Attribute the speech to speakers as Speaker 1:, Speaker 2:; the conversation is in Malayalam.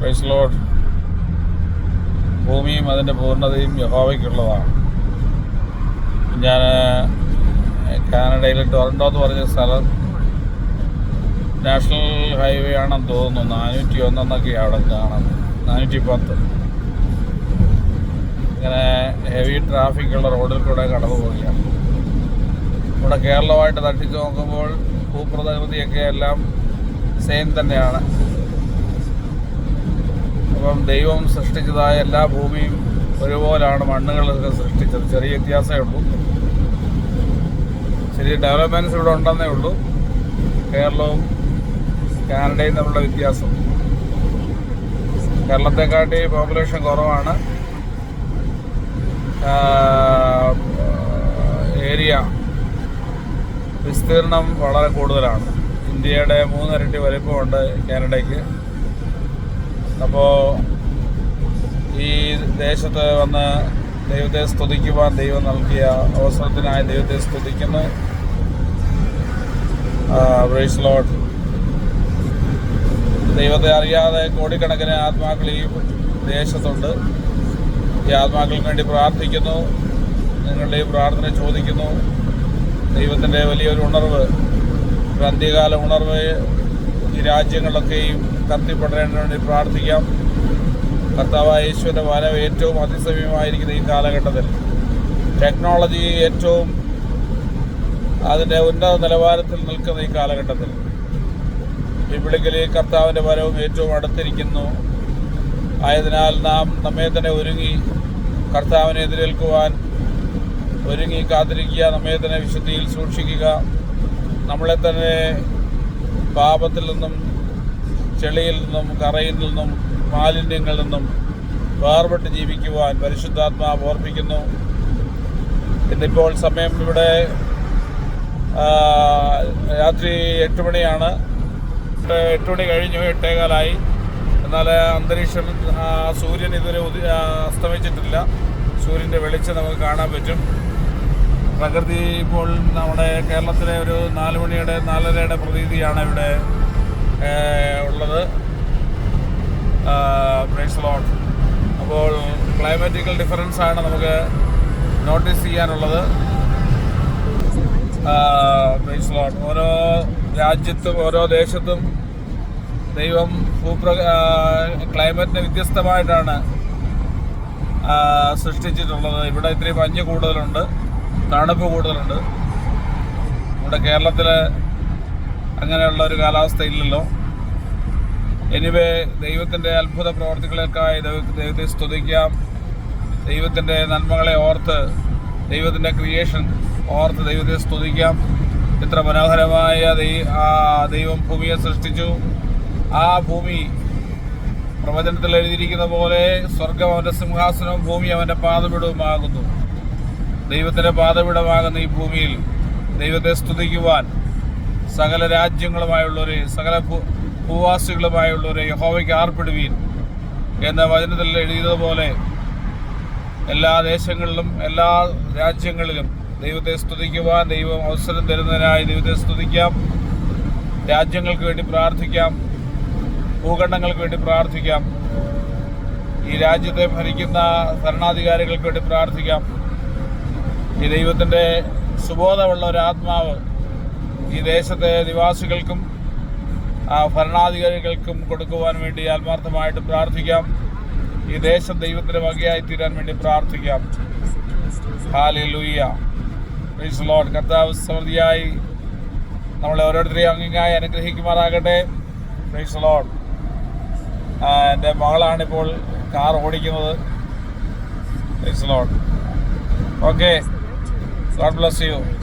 Speaker 1: പ്രൈസ് ലോഡ് ഭൂമിയും അതിന്റെ പൂർണതയും യഹോവയ്ക്കുള്ളതാണ്. ഞാൻ കാനഡയിലെ ടൊറന്റോ എന്ന് പറഞ്ഞ സ്ഥലം നാഷണൽ ഹൈവേ ആണെന്ന് തോന്നുന്നു. നാനൂറ്റി ഒന്നെന്നൊക്കെയാണ് അവിടെ കാണുന്നത് നാനൂറ്റി പത്ത് ഇങ്ങനെ ഹെവി ട്രാഫിക്കുള്ള റോഡിൽ കൂടെ കടന്നു പോവുകയാണ്. ഇവിടെ കേരളമായിട്ട് തട്ടിച്ച് നോക്കുമ്പോൾ ഭൂപ്രകൃതിയൊക്കെ എല്ലാം സെയിം തന്നെയാണ്. അപ്പം ദൈവം സൃഷ്ടിച്ചതായ എല്ലാ ഭൂമിയും ഒരുപോലാണ് മണ്ണുകളൊക്കെ സൃഷ്ടിച്ചത്. ചെറിയ വ്യത്യാസമേ ഉള്ളൂ. ചെറിയ ഡെവലപ്മെന്റ്സ് ഇവിടെ ഉണ്ടെന്നേ ഉള്ളൂ. കേരളവും കാനഡയും തമ്മിലുള്ള വ്യത്യാസം. കേരളത്തെക്കാട്ടി പോപ്പുലേഷൻ കുറവാണ്. ഏരിയ വിസ്തീർണം വളരെ കൂടുതലാണ്. ഇന്ത്യയുടെ മൂന്നിരട്ടി വലിപ്പമുണ്ട് കാനഡയ്ക്ക്. അപ്പോൾ ഈ ദേശത്ത് വന്ന് ദൈവത്തെ സ്തുതിക്കുവാൻ ദൈവം നൽകിയ അവസരത്തിനായി ദൈവത്തെ സ്തുതിക്കുന്നു. ലോഡ് ദൈവത്തെ അറിയാതെ കോടിക്കണക്കിന് ആത്മാക്കൾ ഈ ദേശത്തുണ്ട്. ഈ ആത്മാക്കൾക്ക് വേണ്ടി പ്രാർത്ഥിക്കുന്നു. നിങ്ങളുടെ ഈ പ്രാർത്ഥന ചോദിക്കുന്നു. ദൈവത്തിന്റെ വലിയൊരു ഉണർവ് ഒരു അന്ത്യകാല ഉണർവ് ഈ രാജ്യങ്ങളിലൊക്കെയും കത്തിപ്പെടേണ്ടതിന് വേണ്ടി പ്രാർത്ഥിക്കാം. കർത്താവായ യേശുവിന്റെ വരവ് ഏറ്റവും അതിസമയമായിരിക്കുന്ന ഈ കാലഘട്ടത്തിൽ. ടെക്നോളജി ഏറ്റവും അതിന്റെ ഉന്നത നിലവാരത്തിൽ നിൽക്കുന്ന ഈ കാലഘട്ടത്തിൽ. ഈ ഈ കർത്താവിന്റെ വരവും ഏറ്റവും അടുത്തിരിക്കുന്നു. ആയതിനാൽ നാം നമ്മെ തന്നെ ഒരുങ്ങി കർത്താവിനെ എതിരേൽക്കുവാൻ ഒരുങ്ങി കാത്തിരിക്കുക നമ്മെ തന്നെ വിശുദ്ധിയിൽ സൂക്ഷിക്കുക. നമ്മളെ തന്നെ പാപത്തിൽ നിന്നും ചെളിയിൽ നിന്നും കറയിൽ നിന്നും മാലിന്യങ്ങളിൽ നിന്നും വേർപെട്ട് ജീവിക്കുവാൻ പരിശുദ്ധാത്മാവ് ഓർപ്പിക്കുന്നു. ഇന്നിപ്പോൾ സമയം ഇവിടെ രാത്രി എട്ട് മണിയാണ്. എട്ട് മണി കഴിഞ്ഞു എട്ടേകാലായി എന്നാൽ അന്തരീക്ഷം സൂര്യൻ ഇതുവരെ ഉദി അസ്തമിച്ചിട്ടില്ല. സൂര്യന്റെ വെളിച്ചം നമുക്ക് കാണാൻ പറ്റും. പ്രകൃതി ഇപ്പോൾ നമ്മുടെ കേരളത്തിലെ ഒരു നാല് മണിയുടെ നാലരയുടെ പ്രതീതിയാണ് ഇവിടെ ഉള്ളത്. പ്രൈസ് അപ്പോൾ ക്ലൈമാറ്റിക്കൽ ഡിഫറൻസ് ആണ് നമുക്ക് നോട്ടീസ് ചെയ്യാനുള്ളത്. പ്രൈസ് ഓരോ രാജ്യത്തും ഓരോ ദേശത്തും ദൈവം ഭൂപ്ര ക്ലൈമറ്റിന് വ്യത്യസ്തമായിട്ടാണ് സൃഷ്ടിച്ചിട്ടുള്ളത്. ഇവിടെ ഇത്രയും മഞ്ഞ് കൂടുതലുണ്ട് തണുപ്പ് കൂടുതലുണ്ട്. ഇവിടെ കേരളത്തിൽ അങ്ങനെയുള്ള ഒരു കാലാവസ്ഥ ഇല്ലല്ലോ. എനിവേ ദൈവത്തിന്റെ അത്ഭുത പ്രവർത്തികളേക്കായി ദൈവത്തെ സ്തുതിക്കാം. ദൈവത്തിന്റെ നന്മകളെ ഓർത്ത് ദൈവത്തിന്റെ ക്രിയേഷൻ ഓർത്ത് ദൈവത്തെ സ്തുതിക്കാം. ഇത്ര മനോഹരമായ ആ ദൈവം ഭൂമിയെ സൃഷ്ടിച്ചു. ആ ഭൂമി പ്രവചനത്തിൽ എഴുതിയിരിക്കുന്ന പോലെ സ്വർഗം അവന്റെ സിംഹാസനവും ഭൂമി അവന്റെ പാതപിടവുമാകുന്നു ദൈവത്തിന്റെ പാതപിടമാകുന്ന ഈ ഭൂമിയിൽ ദൈവത്തെ സ്തുതിക്കുവാൻ സകല രാജ്യങ്ങളുമായുള്ളവരെ സകല ഭൂവാസികളുമായുള്ളവരെ യഹോവയ്ക്ക് ആർപ്പിടുവീൻ എന്ന വചനത്തിൽ എഴുതിയതുപോലെ എല്ലാ ദേശങ്ങളിലും എല്ലാ രാജ്യങ്ങളിലും ദൈവത്തെ സ്തുതിക്കുവാൻ ദൈവം അവസരം തരുന്നതിനായി ദൈവത്തെ സ്തുതിക്കാം. രാജ്യങ്ങൾക്ക് വേണ്ടി പ്രാർത്ഥിക്കാം. ഭൂഖണ്ഡങ്ങൾക്ക് വേണ്ടി പ്രാർത്ഥിക്കാം. ഈ രാജ്യത്തെ ഭരിക്കുന്ന ഭരണാധികാരികൾക്ക് വേണ്ടി പ്രാർത്ഥിക്കാം. ഈ ദൈവത്തിന്റെ സുബോധമുള്ള ഒരു ആത്മാവ് ഈ ദേശത്തെ നിവാസികൾക്കും ഭരണാധികാരികൾക്കും കൊടുക്കുവാൻ വേണ്ടി ആത്മാർത്ഥമായിട്ട് പ്രാർത്ഥിക്കാം. ഈ ദേശം ദൈവത്തിന്റെ വകയായി തീരാൻ വേണ്ടി പ്രാർത്ഥിക്കാം. ഹാലി ലൂയ്യ ലോഡ് കർത്താവ് സമൃദ്ധിയായി. നമ്മളെ ഓരോരുത്തരെയും അംഗീകാരം അനുഗ്രഹിക്കുമാറാകട്ടെ. പ്ലീസ് ലോഡ് എന്റെ മകളാണിപ്പോൾ കാർ ഓടിക്കുന്നത്. Please Lord okay God bless you.